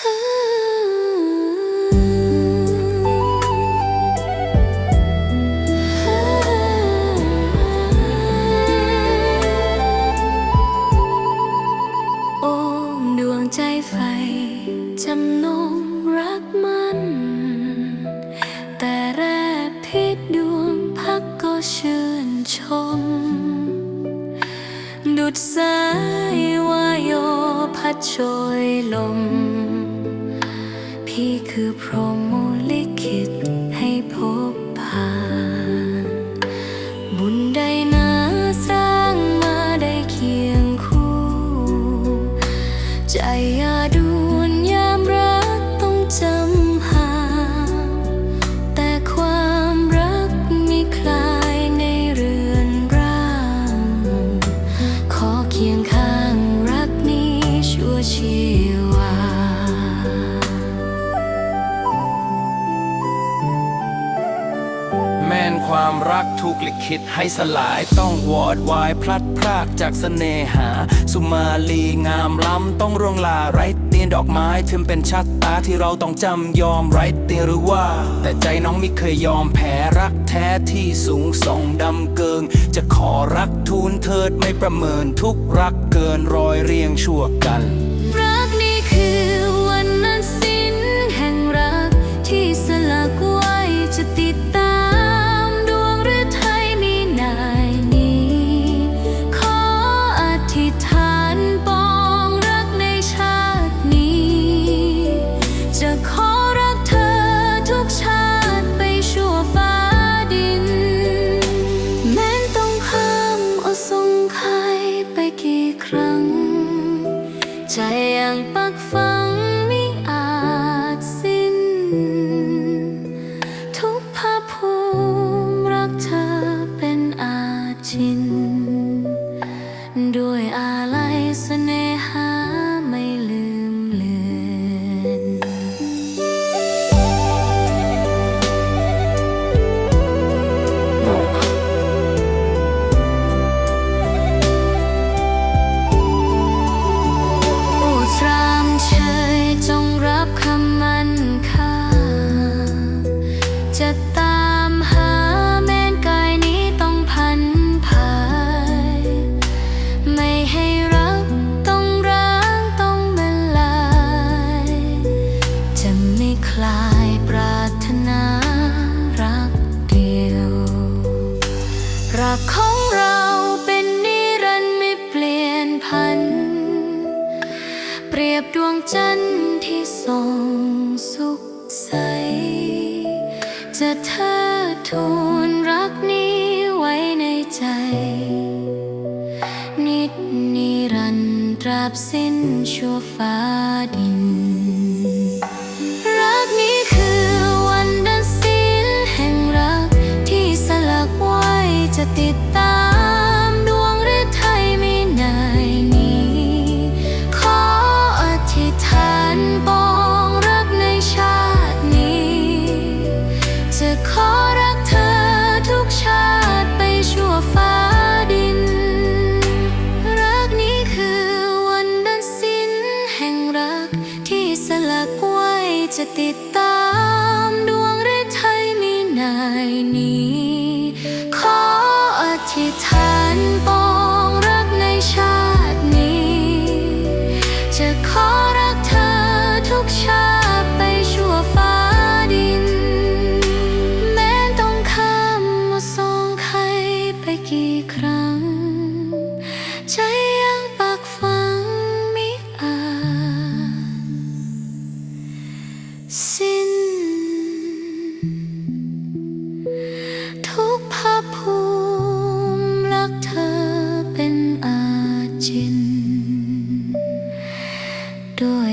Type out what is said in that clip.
อ้ดวงใจไฟจำนงรักมัน แต่แรกพิษดวงพักก็ชื่นชม ดุดสายวายโยพัดโชยลม ที่คือพรหมลิขิตให้พบผ่าน บุญใดนะสร้างมาได้เคียงคู่ ใจอย่าดู ความรักถูกลิขิตให้สลายต้องวอดวายพลัดพรากจากเสน่หา สุมาลีงามล้ำต้องร่วงลาไร้เตียนดอกไม้ถึงเป็นชัดตาที่เราต้องจำยอมไร้เตียนหรือว่า แต่ใจน้องไม่เคยยอมแพ้รักแท้ที่สูงส่งดำเกิง จะขอรักทูลเทิดไม่ประเมินทุกรักเกินรอยเรียงชั่วกัน ไม่ให้รักต้องร้างต้องเมื่ลาย จะไม่คลายปรารถนารักเดียว รักของเราเป็นนิรันดร์ไม่เปลี่ยนพัน เปรียบดวงจันทร์ที่ส่องสุขใส จะเธอทูลรักนี้ไว้ในใจ ราบสิ้นชั่วฟ้าดิน รักนี้คือวันดันสิ้นแห่งรักที่สลักไว้จะติดตาม ดวงหรือไทยไม่นายนี้ ขออธิษฐานปองรักในชาตินี้ จะขอรัก จะติดตามดวงหรือไทยมีนายนี้ ขออธิษฐาน doa